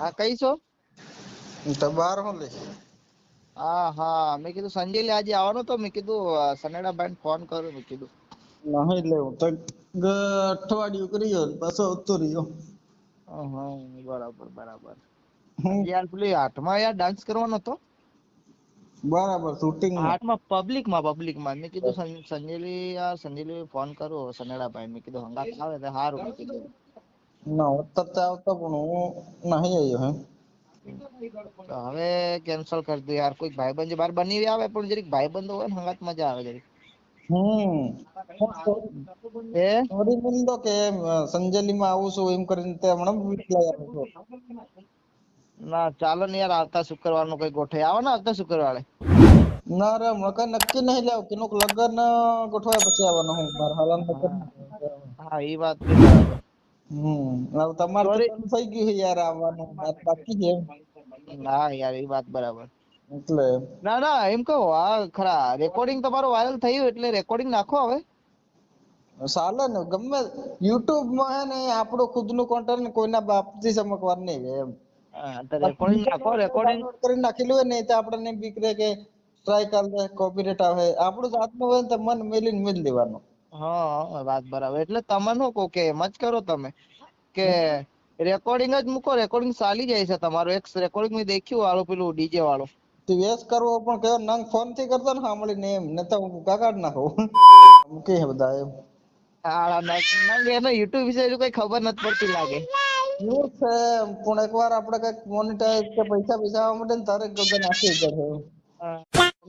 હા કઈ છો? તો બાર હું લે હા હા. મેં કીધું સંજય લે આજે આવવાનો તો. મેં કીધું સનેડા બેન ફોન કરું મેં કીધું. નહીં લેવું તો અઠવાડિયું કર્યો ને પાછો આવતો રહ્યો. હા બરાબર બરાબર. હું? યાર પેલી હાથમાં યાર ડાન્સ કરવાનો હતો? બરાબર શૂટિંગમાં પબ્લિકમાં મેં કીધું સંજયલી યાર સંજયલી ફોન કરો સનેડા ભાઈ મેં કીધું હંગાત આવે તો સારું મેં કીધું ના અત્યારે આવતો પણ હું નહીં આવ્યો હે. તો હવે કેન્સલ કરી દઉં યાર કોઈ ભાઈબંધ બાર બની આવે પણ જરીક ભાઈબંધ હોય ને હંગાત મજા આવે જરીક. હમ. એ સોરી બોલતો કે સંજેલી માં આવું છું એમ કરીને તે હમણાં વિકલાઈ આવ્યો ના ચાલો ને યાર આવતા શુક્રવારનું કઈ ગોઠે આવો ને આવતા શુક્રવારે. ના રે હમણાં નક્કી નહીં લેવું. કેનું લગ્ન ગોઠવાય પછી આવવાનો હું મારા હાલાન હા એ વાત બરાબર. હમ. તમારે થઈ ગયું છે યાર આવવાનું. મારે બાકી છે ના યાર એ વાત બરાબર. એટલે. ના ના એમ કહો આ ખરા રેકોર્ડિંગ તમારું વાયરલ થયું એટલે રેકોર્ડિંગ નાખો હવે. ચાલે ને ગમે યુટ્યુબમાં હે ને આપણું ખુદનું કોન્ટેન્ટ કોઈના બાપથી ચમકવાનું નહીં એમ. રેકોર્ડિંગ નાખો રેકોર્ડિંગ Download નાખેલું હોય ને તો આપણને બીક રહે કે ટ્રાય કર કોપી કોપીરાઇટ આવે. આપણું જાતનું હોય ને તો મન મેલીને મેલ દેવાનું. હા વાત બરાબર. એટલે તમે નો કહો કે એમ જ કરો તમે કે રેકોર્ડિંગ જ મૂકો રેકોર્ડિંગ ચાલી જાય છે તમારું. એક રેકોર્ડિંગ મેં દેખ્યું વાળું પેલું ડીજે વાળો. વેસ કરવો પણ કયો નંગ ફોનથી કરતો ને સાંભળીને એમ. ને તો હું કાકાડ નાખું. મૂકી હે બધા એમ. આ ના ના એને યુટ્યુબ વિશે હજુ કઈ ખબર નથી પડતી લાગે. એવું છે પણ એકવાર આપણે કંઈક મોનેટાઈઝ કે પૈસા પૈસા આવવા માટે ને તારે ગગન નાખી જશે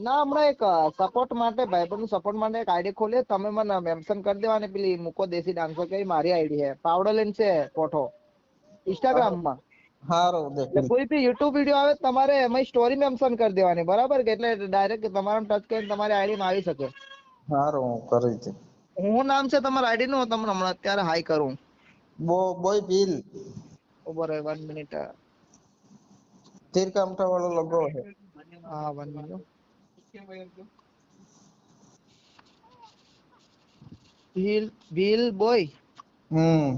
ના હમણાં એક સપોર્ટ માટે ભાઈબંધ સપોર્ટ માટે એક આઈડી ખોલી તમે મને મેન્શન કરી દેવાની પેલી મૂકો દેશી ડાન્સર કરી મારી આઈડી છે. પાવડર લેન છે ફોટો ઇન્સ્ટાગ્રામમાં હારું કોઈ બી યુટ્યુબ વીડિયો આવે તમારે એમાં સ્ટોરી મેન્શન કરી દેવાની બરાબર કે? એટલે ડાયરેક્ટ તમારા ટચ કરીને તમારી આઈડી માં આવી શકે. હારો હું કરી દે હું નામ છે તમારા આઈડી નું તમને હમણાં અત્યારે હાઈ કરું. બો બોય બિલ ઊભો રહે વન મિનિટ તીર કામટા વાળો લોગો છે. હા 1 મિનિટ ભીલ ભીલ બોય હમ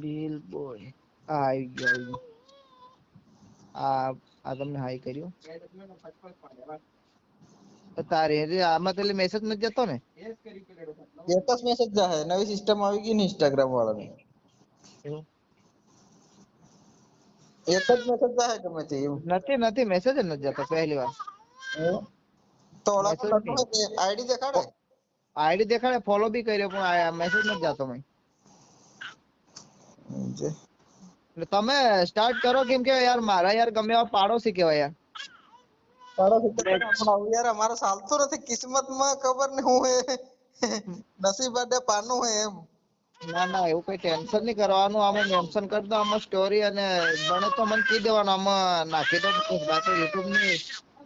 ભીલ બોય આ આવી ગયો આવી ગયો આ આ તમને હાઈ કર્યું? તો તારે જે આમાં પેલી મેસેજ નથી જતો ને? એક જ મેસેજ જાહે. નવી સિસ્ટમ આવી ગઈ ને ઇન્સ્ટાગ્રામ વાળાની. એવું? એક જ મેસેજ જાહે ગમે તે એવું નથી નથી મેસેજ જ નથી જતો પહેલી વાર. એવું? તો ઓલા આઈડી દેખાડે? આઈડી દેખાડે ફોલો બી કર્યો પણ મેસેજ નથી જતો મને. જે. એટલે તમે સ્ટાર્ટ કરો કેમ કે યાર મારા યાર ગમે એવા પાડોશી કહેવાય યાર. અમારે ચાલતું નથી. માં ખબર ને હું નસીબ અડે પાનું હે એમ. ના ના એવું કઈ ટેન્શન નહીં કરવાનું. આમાં મેન્શન કરી દો આમાં સ્ટોરી અને બને તો મને કહી દેવાનું. આમાં નાખી દો બાકી યુટ્યુબની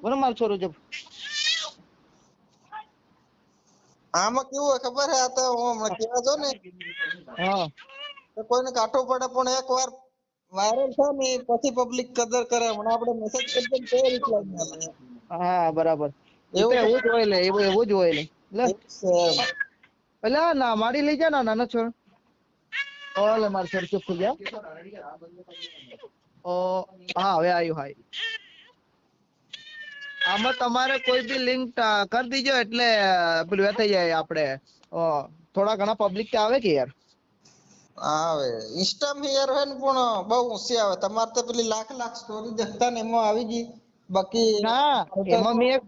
બોલો મારું છોરું જો. આમાં કેવું હોય ખબર હે? આ તો હું હમણાં કહેવા જો ને હા. તો કોઈને કાઠું પડે પણ એક વાર વાયરલ થાય ને પછી પબ્લિક કદર કરે. હમણાં આપણે મેસેજ કરી તો રિપ્લાય ના આવે હા બરાબર. એવું એવું જ હોય લે એવું એવું જ હોય લે. એટલે ના મારી લઈ જા ના નાનો છોડ. ઓલે માર સર ચૂપ થઈ ગયા. ઓ હા હવે આવ્યું હાય. આમાં તમારે કોઈ બી લિંક કરી દીજો એટલે પેલું થઈ જાય આપણે થોડા ઘણા પબ્લિક આવે કે યાર? આવે. ઇન્સ્ટા યાર હોય ને પણ બહુ ઊંચી આવે. તમારે તો પેલી લાખ લાખ સ્ટોરી દેખતા ને એમાં આવી ગઈ. બાકી ના એમાં મેં એક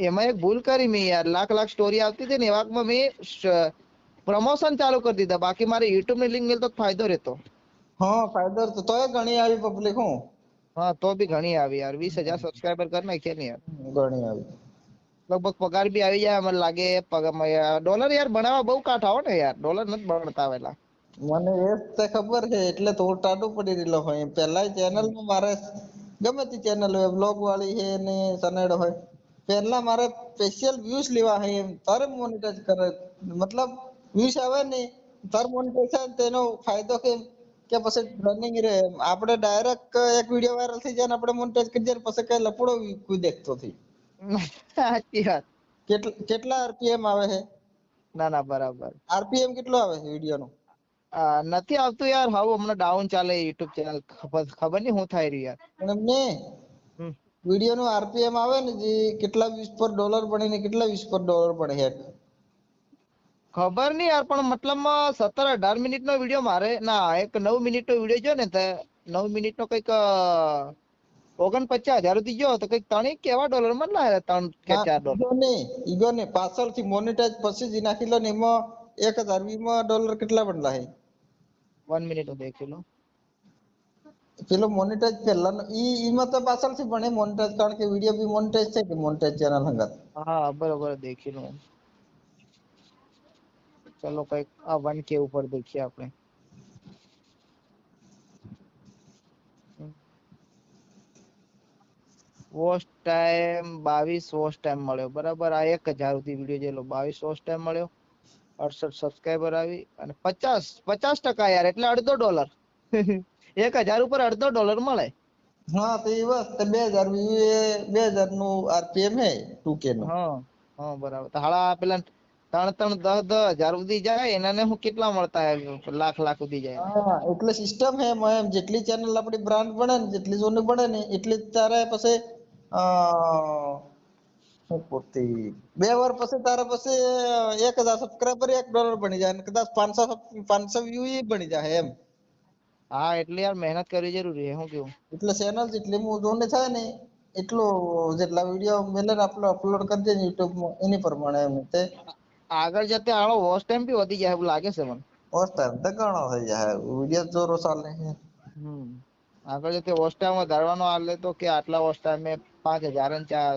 એમાં એક ભૂલ કરી મેં યાર. લાખ લાખ સ્ટોરી આવતી હતી ને એવામાં મેં પ્રમોશન ચાલુ કરી દીધા. બાકી મારે યુટ્યુબની લિંક મિલતો તો ફાયદો રહેતો. હા ફાયદો તો તોય ઘણી આવી પબ્લિક હું? હા તો બી ઘણી આવી યાર. વીસ હજાર સબસ્ક્રાઇબર કરી નાખ્યા ને યાર. ઘણી આવી. લગભગ પગાર બી આવી જાય મને લાગે ડોલર યાર બનાવવા બહુ કાઠા હો ને યાર. ડોલર નથી બનતા આવેલા મને એ જ તે ખબર છે એટલે તો ટાઢું પડી રહેલો હોય. પેલા ચેનલમાં મારે ગમે તે ચેનલ હોય બ્લોગ વાળી છે ને સનેડો હોય. પહેલા મારે સ્પેશિયલ વ્યૂઝ લેવા હોય એમ. તારે મોનેટાઈઝ કરે મતલબ વ્યૂઝ આવે ને તાર મોનેટાઈઝ તેનો ફાયદો કે કે પછી રનિંગ રે. આપણે ડાયરેક્ટ એક વિડિયો વાયરલ થઈ જાય ને આપણે મોન્ટેજ કરી દઈએ પછી કઈ લપડો કોઈ દેખતો થી સાચી વાત. કેટલા કેટલા આરપીએમ આવે છે? ના ના બરાબર. આરપીએમ કેટલો આવે છે વિડિયો નો? આ નથી આવતું યાર. હાવ હમણાં ડાઉન ચાલે યુટ્યુબ ચેનલ ખબર ખબર નહીં હું થાય રહ્યું યાર. એમને હમ. નું આરપીએમ આવે ને જે કેટલા વીસ પર ડોલર પડે ને કેટલા વીસ પર ડોલર પડે હેક? ખબર નહીં યાર પણ મતલબમાં સત્તર અઢાર મિનિટ નો વીડિયો મારે ના એક નવ મિનિટ નો વીડિયો જો ને તે નવ મિનિટ નો કંઈક ઓગણપચાસ હજાર સુધી ગયો તો કંઈક ત્રણ કેવા ડોલરમાં ના ત્રણ કે ચાર ડોલર? ને ઈગો ને પાછળથી મોનેટાઇઝ પછી જ નાખી લો ને એમાં એક હજાર વીમાં ડોલર કેટલા પણ હે વન મિનિટ દેખી લો પેલો મોનેટાઇઝ પહેલાનો ઈ ઈમાં તો પાછળથી ભણે મોનેટાઇઝ કારણ કે વીડિયો બી મોનેટાઇઝ છે કે મોનેટાઇઝ ચેનલ હંગાત? હા બરોબર દેખી લો ચલો કંઈક આ વન કે ઉપર દેખીએ આપણે. વોચ ટાઈમ બાવીસ વોચ ટાઈમ મળ્યો. બરાબર? આ 1000 સુધી વિડિયો જેલો બાવીસ વોચ ટાઈમ મળ્યો. અડસઠ સબસ્ક્રાઈબર આવી અને પચાસ પચાસ ટકા યાર એટલે અડધો ડોલર. એક હજાર ઉપર અડધો ડોલર મળે. હા તો એ બસ તો બે હજાર એ બે હજારનું આરપીએમ હે 2k નું. હા હા બરાબર. તો હાલા પેલા ત્રણ ત્રણ દસ દસ હજાર સુધી જાય એના હું કેટલા મળતા લાખ લાખ સુધી જાય. હા એટલે સિસ્ટમ હે એમ. જેટલી ચેનલ આપણી બ્રાન્ડ બને ને જેટલી જૂની બને ને એટલી તારે પછી પોતી બે વાર પછી તારે પછી એક હજાર સબસ્ક્રાઈબર એક ડોલર બની જાય કદાચ પાંચસો પાંચસો વ્યૂ એ બની જાય એમ. હા એટલે યાર મહેનત કરવી જરૂરી છે હું કેવું? એટલે ચેનલ જેટલી જૂની થાય ને એટલો જેટલા વીડિયો મેલે આપણે અપલોડ કરી દે યુટ્યુબમાં એની પ્રમાણે એમ. તે આગળ જતે આળો વોચ ટાઈમ બી વધી જાય એવું લાગે છે મને. વોચ ટાઈમ તો ઘણો થઈ જાય. વિડિયો જોરો ચાલે છે. હમ. આગળ જતે વોચ ટાઈમ વધારવાનો આલે તો કે આટલા વોચ ટાઈમ મે 5000 ને ચાર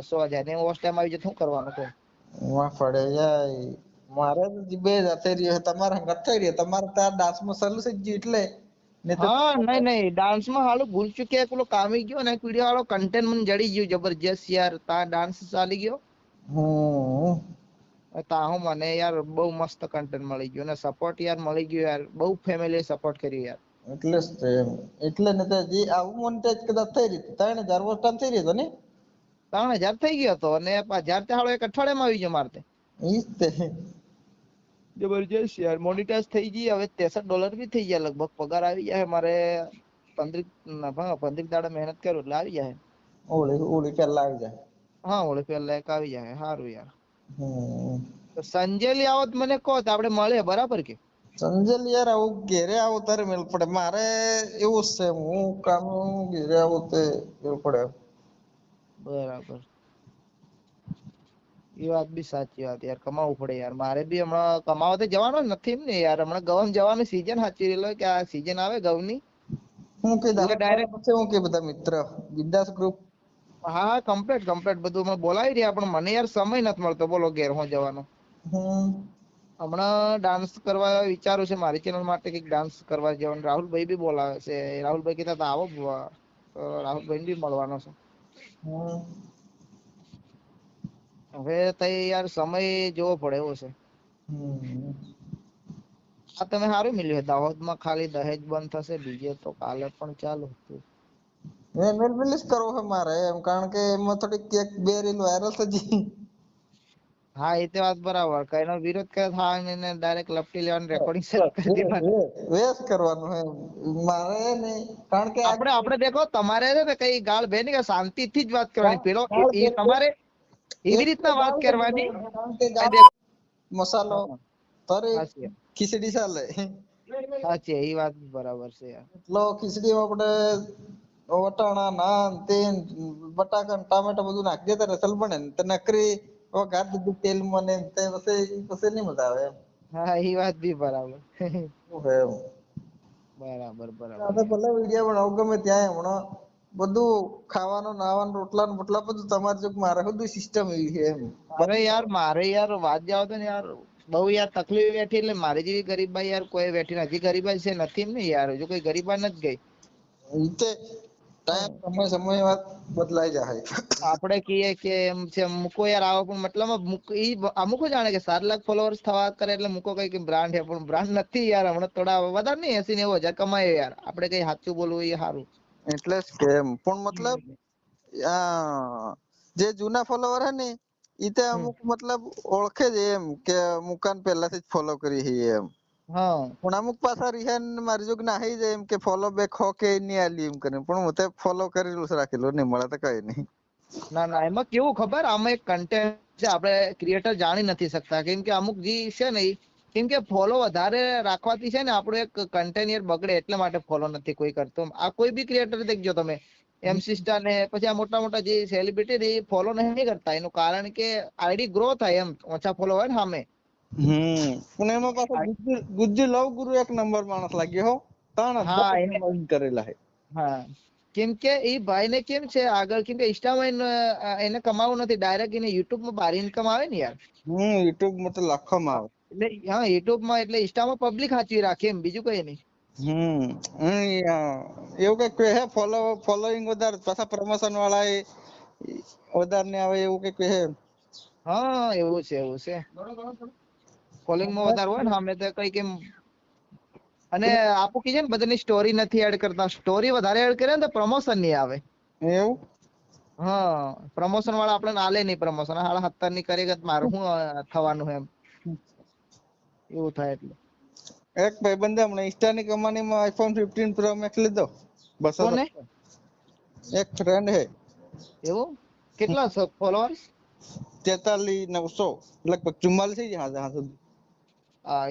ને વોચ ટાઈમ આવી જાય શું કરવાનું તો એમાં પડે જાય. મારે તો બે જતે રહ્યો તમારે હંગત થઈ રહ્યો. તમારે ત્યાં ડાન્સમાં ચાલુ છે એટલે. નહીં હા નહીં નહીં. ડાન્સમાં હાલું ભૂલ ચૂક્યા પેલો કામી ગયો ને વિડિયો વાળો કન્ટેન્ટ મને જડી ગયો જબરજસ્ત યાર. તા ડાન્સ ચાલી ગયો. હમ. તા હું મને યાર બહુ મસ્ત કન્ટેન્ટ મળી ગયું. ને સપોર્ટ યાર મળી ગયો યાર. બહુ ફેમિલી સપોર્ટ કર્યું યાર. એટલે જ તો એમ. એટલે ને તો જે આવું મોનેટાઈઝ કદાચ થઈ રહ્યું ત્રણ હજાર વર્ષ ટાઈમ થઈ રહ્યો ને? ત્રણ હજાર થઈ ગયો હતો અને હજાર તે હાલો એક અઠવાડિયામાં આવી ગયો મારે તે. ઈ જ તે. જબરજસ્ત યાર. મોનિટાઈઝ થઈ ગઈ. હવે ત્રેસઠ ડોલર બી થઈ ગયા લગભગ. પગાર આવી જાય મારે પંદર પંદર દાડા મહેનત કરું એટલે આવી જાય ઓળી ઓળી પેલા આવી જાય. હા ઓળે પેલા એક આવી જાય સારું યાર. હમ તો સંજેલી આવો મને કહો તો આપણે મળે બરાબર કે? સંજેલ યાર આવું ઘેરે આવો તારે મેલ પડે. મારે એવું જ છે હું કામ ઘેરે આવો તે મેલ પડે. બરાબર. એ વાત બી સાચી વાત યાર કમાવું પડે યાર. મારે બી હમણાં કમાવા તો જવાનું જ નથી ને યાર. હમણાં ગવમ જવાનું સીઝન સાચી રહેલો કે આ સીઝન આવે ગવની? હું કે ડાયરેક્ટ હું કે બધા મિત્ર. બિંદાસ ગ્રુપ હા કમ્પ્લીટ કમ્પ્લીટ બધું અમે બોલાવી રહ્યા પણ મને યાર સમય નથી મળતો. બોલો ઘેર હું જવાનો. હમણાં ડાન્સ કરવા વિચારું છે. મારી ચેનલ માટે કંઈક ડાન્સ કરવા જવાનું. રાહુલભાઈ બી બોલાવે છે. રાહુલભાઈ કીધા આવો રાહુલભાઈ બી મળવાનો છે. હવે તઈ યાર સમય જોવો પડે એવો છે. આ તમે સારું મિલ્યું દાહોદ દાહોદમાં ખાલી દહેજ બંધ થશે. બીજે તો કાલે પણ ચાલુ હતું. મેં મેલ રિલીઝ કરવો છે મારે એમ કારણ કે એમાં થોડીક એક બે રીલ વાયરલ થઈ હા એ તે વાત બરાબર. કઈનો વિરોધ કરે ને એને ડાયરેક્ટ લપટી લેવાનું રેકોર્ડિંગ સેટ કરી દેવાનું. વેસ્ટ કરવાનું હે મારે ને કારણ કે આપણે આપણે દેખો તમારે છે ને કઈ ગાળ નહીં કે શાંતિથી જ વાત કરવાની. પેલો એ- તમારે એવી રીતના વાત કરવાની. મસાલો તરી ખીચડી ચાલે. સાચી એ વાત બરાબર છે એટલો ખીચડી આપણે વટાણા નાન તેલ બટાકા ને ટામેટા બધું નાખી દેતા રસલ બને ને. તો નકરી ગાત દીધું તેલમાં ને તે પછી પછી નહીં મજા આવે એમ. હા એ વાત બી બરાબર. બરાબર બરાબર. ભલે વીડિયો બનાવો ગમે ત્યાં હમણાં બધું ખાવાનું નાવાનું રોટલા ને બોટલા બધું તમારે જો મારે બધું સિસ્ટમ એવી છે એમ. અરે યાર મારે યાર વાત જાવ તો ને યાર બહુ યાર તકલીફ બેઠી એટલે મારી જેવી ગરીબાઈ યાર કોઈ બેઠી નથી. ગરીબાઈ છે નથી ને યાર? હજુ કોઈ ગરીબા નથી ગઈ? ટાઈમ સમય સમય વાત બદલાઈ જાય આપણે કહીએ કે એમ છે મૂકો યાર આવો પણ મતલબ ઈ અમુક જાણે કે સાત લાખ ફોલોઅર્સ થવા કરે એટલે મૂકો કઈ બ્રાન્ડ છે પણ બ્રાન્ડ નથી યાર હમણાં થોડા વધારે નહીં એસી નેવું હજાર કમાય યાર. આપણે કઈ સાચું બોલવું એ સારું. એટલે જ કે પણ મતલબ જે જૂના ફોલોવર હે ને ઈ તે અમુક મતલબ ઓળખે જ એમ કે મુકાન પહેલાથી જ ફોલો કરી હી એમ. હા. પણ અમુક પાછા રિહાન મારી જોગ નાહી જાય એમ કે ફોલો બેક હો કે નહીં આલી એમ કરીને. પણ હું તે ફોલો કરેલું રાખેલું નહીં મળે તો કઈ નહીં. ના ના એમાં કેવું ખબર? આમાં એક કન્ટેન્ટ છે આપણે ક્રિએટર જાણી નથી શકતા. કેમ કે અમુક જે છે ને કેમ કે ફોલો વધારે રાખવાથી છે ને આપણું એક કન્ટેનિયર બગડે એટલે માટે ફોલો નથી કોઈ કરતો. આ કોઈ બી ક્રિએટર દેખજો તમે. એમસી સિસ્ટા ને પછી આ મોટા મોટા જે સેલિબ્રિટી ફોલો નહીં કરતા. એનું કારણ કે આઈડી ગ્રો થાય એમ ઓછા ફોલો હોય ને સામે. હમ. પણ એમાં પાછો ગુજ્જુ લવ ગુરુ એક નંબર માણસ લાગ્યો હો. ત્રણ હા, એને- કરેલા હે હા. કેમ કે એ ભાઈ ને કેમ છે આગળ કેમ કે ઇન્સ્ટામાં એને કમાવું નથી. ડાયરેક્ટ એને યુટ્યુબમાં બાર ઇન્કમ આવે ને યાર. હમ યુટ્યુબમાં તો લાખોમાં આવે. એટલે હા યુટ્યુબમાં એટલે ઇન્સ્ટામાં પબ્લિક સાચવી રાખે એમ બીજું કઈ નહીં. હમ. એવું કંઈક કહે ફોલો ફોલોઈંગ વધારે પાછા પ્રમોશન વાળા એ વધારે ને આવે એવું કંઈક કહે હા એવું છે એવું છે. કોલિંગમાં વધારે હોય ને અમે તો કઈ કેમ અને આપું કીધે ને બધાની સ્ટોરી નથી એડ કરતા. સ્ટોરી વધારે એડ કરે ને તો પ્રમોશન નહીં આવે. એવું? હા પ્રમોશન વાળા આપણે આલે નહીં પ્રમોશન હાડા સત્તરની કરી ગત મારું શું થવાનું એમ. એવું થાય એટલે. એક ભાઈબંધે હમણાં ઇન્સ્ટા ની કમાણીમાં આઈફોન ફિફ્ટીન પ્રો મેક્સ લીધો. બસો ને એક ફ્રેન્ડ હે. એવું? કેટલા ફોલોઅર્સ તેતાલીસ નવસો. લગભગ ચુમ્માલીસ થઈ જાય હા સુધી.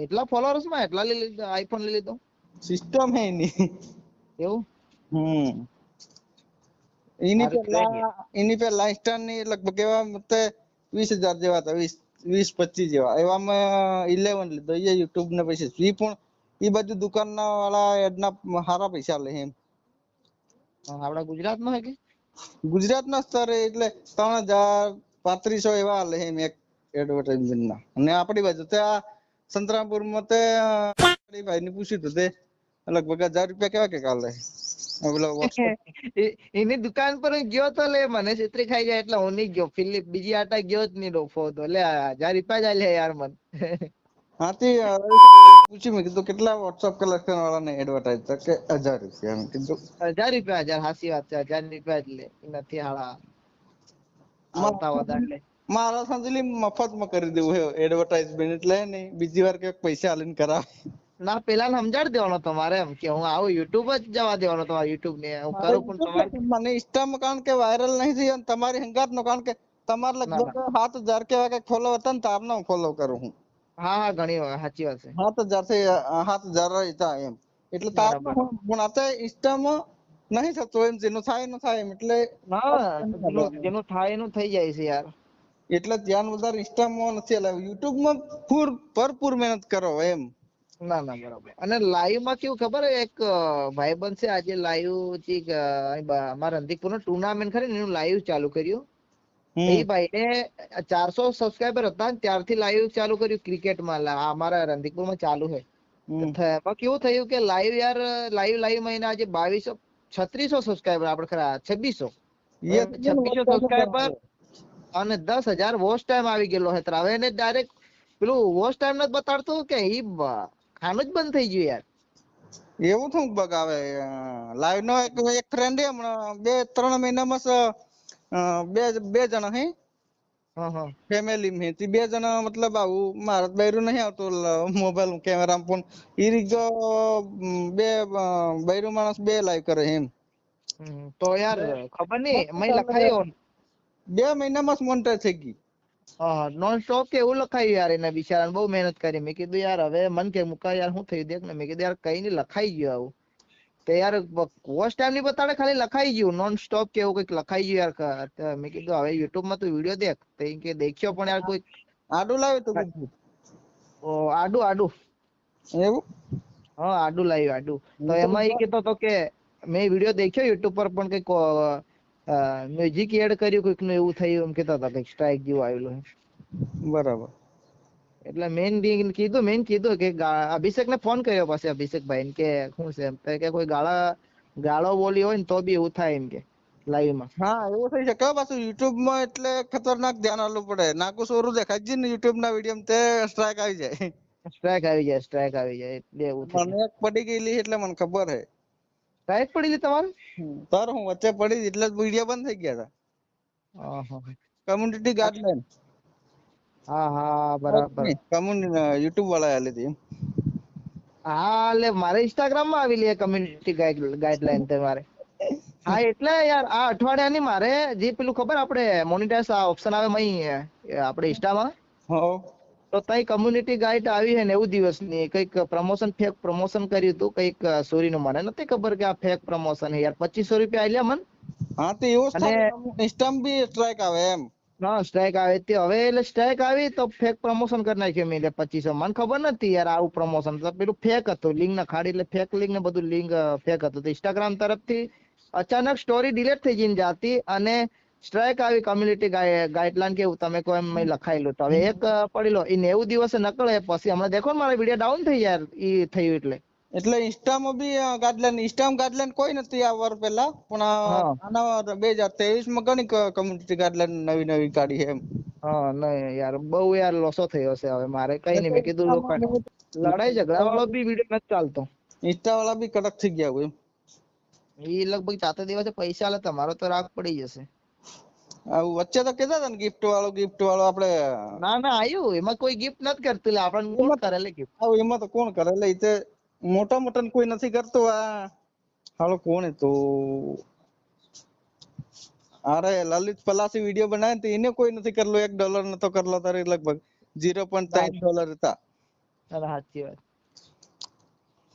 એટલા ફોલોઅર્સમાં એટલા લઈ લીધો આઈફોન લઈ લીધો. સિસ્ટમ હે એની. એવું? હમ. એની પેલા એની પેલા ઇન્સ્ટા ની લગભગ એવા મતે વીસ હજાર જેવા હતા વીસ વીસ પચીસ જેવા. એવામાં ઇલેવન લીધો. એ યુટ્યુબ ને પૈસા એ પણ ઈ બાજુ દુકાન ના વાળા એડ ના સારા પૈસા લે એમ. આપડા ગુજરાતમાં કે? ગુજરાત ના સ્તરે એટલે ત્રણ હજાર પાંત્રીસો એવા લે એમ એક એડવર્ટાઇઝમેન્ટ ના. અને આપણી બાજુ તો આ સંતરામપુરમાં તે ભાઈ ને પૂછ્યું હતું તે લગભગ હજાર રૂપિયા કેવા કે કાલે? એની દુકાન પર ગયો તો લે મને છત્રી ખાઈ જાય એટલે હું નહીં ગયો. ફિલિપ બીજી આટા ગયો જ નહીં ડોફો તો. લે હજાર રૂપિયા જ આલ્યા યાર મન. હાથી પૂછ્યું મેં કીધું કેટલા વોટ્સઅપ કલેક્શન વાળા ને એડવર્ટાઇઝ તો કે હજાર રૂપિયા એમ કીધું. હજાર રૂપિયા હજાર હાસી વાત છે. હજાર રૂપિયા જ લે. નથી હાળા. આવતા વધારે મારા સમજી મફતમાં કરી દેવું એડવર્ટાઇઝમેન્ટ એટલે ને બીજી વાર કે પૈસા આલીને કરાવે. ના પેલા સમજાડી દેવાનો તમારે એમ કે હું આવું યુટ્યુબ જ જવા દેવાનો તમારે યુટ્યુબ ને હું કરું પણ તમારે મને ઇન્સ્ટામાં કારણ કે વાયરલ નહીં થઈ અને તમારી હંગાત નો કારણ કે તમારે લગભગ સાત હજાર કેવા કંઈક ફોલો હતા ને તારનો હું ફોલો કરું હું. હા હા ઘણી વાર સાચી વાત છે. સાત હજારથી સાત હજાર હતા એમ. એટલે તાર પણ આ ઇન્સ્ટામાં નહીં થતું એમ જેનું થાય એનું થાય એમ એટલે જેનું થાય એનું થઈ જાય છે યાર. એટલે ધ્યાન વધારે ઇન્સ્ટામાં નથી હલાવ્યું યુટ્યુબમાં પૂર ભરપૂર મહેનત કરો એમ. ના ના બરાબર. અને લાઈવમાં કેવું ખબર? એક ભાઈબંધ છે આજે લાઈવથી અમારા રંધીકપુર નો ટુર્નામેન્ટ ખરી એનું લાઈવ ચાલુ કર્યું. એ ભાઈ ને ચારસો સબસ્ક્રાઈબર હતા ત્યારથી લાઈવ ચાલુ કર્યું ક્રિકેટમાં અમારા રંધીકપુરમાં ચાલુ છે એમાં કેવું થયું કે લાઈવ યાર લાઈવ લાઈવ મહિના આજે બાવીસો છત્રીસો સબસ્ક્રાઈબર આપડે ખરા છવ્વીસો. છવ્વીસો સબસ્ક્રાઈબર અને દસ હજાર વોચ ટાઈમ આવી ગયેલો છે. હવે એને ડાયરેક્ટ પેલું વોચ ટાઈમ નથી બતાડતું કે ઈ ખાનું જ બંધ થઈ ગયું યાર. એવું શું બગ આવે લાઈવ નો એક એક ફ્રેન્ડ હમણાં બે ત્રણ મહિનામાં બે બે જણા હે. ફેમિલી મે તે બે જણા મતલબ આવું મારા બૈરું નહીં આવતું મોબાઈલ કેમેરા પણ. ઈ રીતો બે બૈરું માણસ બે લાઈવ કરે એમ. તો યાર ખબર નહીં મેં લખાયું બે મહિનામાં જ મોનિટર થઈ ગઈ. નોન સ્ટોપ કે એવું લખાયું યાર એને બિચારાને બહુ મહેનત કરી. મેં કીધું યાર હવે મન કે મુકા યાર શું થયું? દેખ ને. મેં કીધું યાર કઈ નહીં લખાઈ ગયું આવું. તો યાર વોચ ટાઈમ નહીં બતાડે ખાલી લખાઈ ગયું. નોન સ્ટોપ કે એવું કંઈક લખાઈ ગયું યાર મેં કીધું હવે યુટ્યુબમાં તું વીડિયો દેખ. તો કે દેખ્યો પણ યાર કોઈ. આડું લાવ્યું તું. ઓ, આડું આડું. એવું? હા આડું લાવ્યું આડું. તો એમાં એ કહેતો હતો કે મેં વીડિયો દેખ્યો યુટ્યુબ પર પણ કંઈક મ્યુઝિક એડ કર્યું કોઈકનું એવું થયું એમ કહેતા હતા કંઈક સ્ટ્રાઇક જેવું આવેલું છે બરાબર. એટલે મેન કીધું મેન કીધું કે અભિષેકને ફોન કર્યો પછી અભિષેકભાઈ કે શું છે એમ? કે કોઈ ગાળા ગાળો બોલી હોય ને તો બી એવું થાય એમ કે લાઈવમાં. હા એવું થઈ શકે. પાછું યુટ્યુબમાં એટલે ખતરનાક ધ્યાન આપવું પડે. નાકુ સોરું દેખાય જ ને યુટ્યુબ ના વીડિયો તે સ્ટ્રાઇક આવી જાય. સ્ટ્રાઇક આવી જાય સ્ટ્રાઇક આવી જાય એટલે એવું મને પડી ગયેલી એટલે મને ખબર હે. સ્ટ્રાઇક પડી ગઈ તમારે? સર હું વચ્ચે પડી હતી એટલે વીડિયો બંધ થઈ ગયા હતા. કમ્યુનિટી ગાઈડલાઈન હા હા બરાબર. કમ્યુનિટી યુટ્યુબ વાળા આલી હતી હા એટલે મારે ઇન્સ્ટાગ્રામમાં આવેલી કમ્યુનિટી ગાઈડ ગાઈડલાઈન તમારે હા એટલે યાર આ અઠવાડિયાની મારે જે પેલું ખબર આપણે મોનિટાઈઝ આ ઓપ્શન આવે મઈ આપણે ઇન્સ્ટામાં હો. તો ત્યાં કમ્યુનિટી ગાઈડ આવી છે નેવું દિવસની કંઈક પ્રમોશન ફેક પ્રમોશન કર્યું હતું કંઈક સોરીનું મને નથી ખબર કે આ ફેક પ્રમોશન હે યાર પચીસો રૂપિયા આલ્યા મન? હા તો એવો ઇન્સ્ટામાં બી સ્ટ્રાઇક આવે એમ. હા સ્ટ્રાઇક આવે. તે હવે એટલે સ્ટ્રાઇક આવી તો ફેક પ્રમોશન કરી નાખ્યું મેં એટલે પચીસો. મને ખબર નથી યાર આવું પ્રમોશન તો પેલું ફેક હતું લિંક ના ખાડી એટલે ફેક લિંક ને બધું લિંક ફેક હતું. તો ઇન્સ્ટાગ્રામ તરફથી અચાનક સ્ટોરી ડિલીટ થઈ જઈને જાતી અને સ્ટ્રાઇક આવી કમ્યુનિટી ગાઈડલાઈન કેવું તમે કોઈ એમ લખાયેલું તો. હવે એક પડી લો એ નેવું દિવસે નકળે પછી હમણાં દેખો ને મારા વીડિયો ડાઉન થઈ યાર એ થયું એટલે. એટલે ઇન્સ્ટામાં બી ગાઈડલાઈન ઇન્સ્ટામાં ગાઈડલાઈન કોઈ નથી આ વર પહેલા પણ આના બે હજાર ત્રેવીસમાં ઘણી કમ્યુનિટી ગાઈડલાઈન નવી નવી કાઢી છે એમ. હા નહીં યાર બહુ યાર લોસો થયો છે હવે. મારે કઈ નહીં મેં કીધું લોકો લડાઈ ઝઘડા વાળો બી વીડિયો નથી ચાલતો. ઇન્સ્ટા વાળા બી કડક થઈ ગયા હોય એ લગભગ સાતે દિવસે પૈસા આલે તમારો તો રાગ પડી જશે. વચ્ચે તો કહેતા હતા ને ગિફ્ટ વાળો ગિફ્ટ વાળો આપડે ના ના આયું એમાં કોઈ ગિફ્ટ નથી કરતું લે આપણને કોણ કરે લે gift? આવું એમાં તો કોણ કરે એટલે તે મોટા મોટા કોઈ નથી કરતું આ. હાલો કોણ તો? અરે લલિત પલાસી વીડિયો બનાવ્યો તો એને કોઈ નથી કરલો એક ડોલર નતો કરલો તારે લગભગ. ઝીરો પોઈન્ટ ત્રણ ડોલર હતા. સાચી વાત.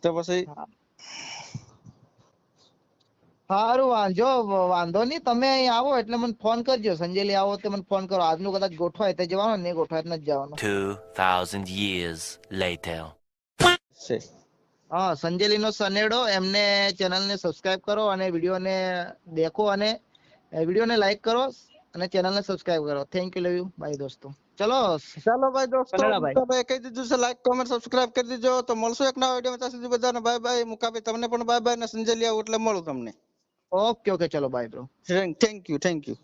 તો પછી સારું વાંધો વાંધો નહીં તમે અહીં આવો એટલે મને ફોન કરજો. સંજેલી આવો તો મને ફોન કરો. આજનું કદાચ ગોઠવાય તો જવાનું નહીં ગોઠવાય તો નથી જવાનું. 2,000 years later. હા સંજેલીનો સનેડો એમને ચેનલને સબસ્ક્રાઇબ કરો અને વિડીયોને દેખો અને વિડીયોને લાઈક કરો અને ચેનલને સબસ્ક્રાઇબ કરો. Thank you love you bye દોસ્તો. ચલો ચાલો ભાઈ દોસ્તો. તમે કહી દીધું છે લાઈક કોમેન્ટ સબસ્ક્રાઇબ કરી દીજો. તો મળશું એક નવા વીડિયો ત્યાં સુધી બધાને બાય બાય મુકાબી તમને પણ બાય બાય ને સંજય આવું એટલે મળું તમને. ઓકે ઓકે ચલો bye bro thank you thank you